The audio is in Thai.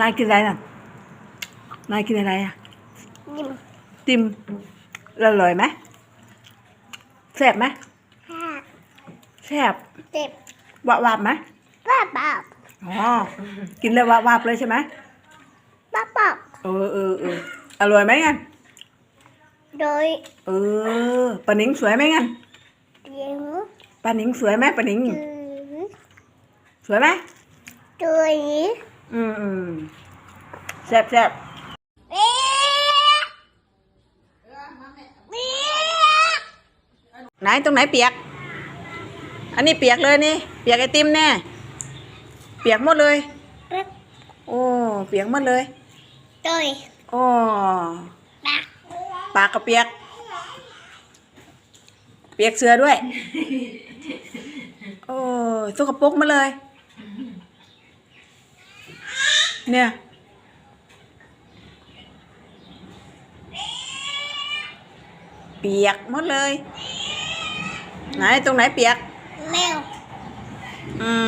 นายกินอะไรน่ะ นายกินอะไรอะยิ้มติมอร่อยไหมแซ่บไหมห้าแซ่บเจ็บวาบวาบไหมบ้าบ้าอ๋อ กินแล้ววาบวาบเลยใช่ไหมบ้าบ้าเออเออเอออร่อยไหมงั้นโดยเออปานิงสวยไหมงั้นยิ้มปานิงสวยไหมปานิงจือสวยไหมโดย อืมอืมแซ่บแซ่บเอ๊ะเอ๊ะไหนตรงไหนเปียก อันนี้เปียกเลยนี่ เปียกไอติมแน่ เปียกหมดเลยปึ๊บโอ้ เปียกหมดเลยโดยโอ้ปากปากก็เปียก เปียกเสื้อด้วย โอ้สกปรกมาเลย เนี่ย เปียกหมดเลย ไหนตรงไหนเปียก แมว อืม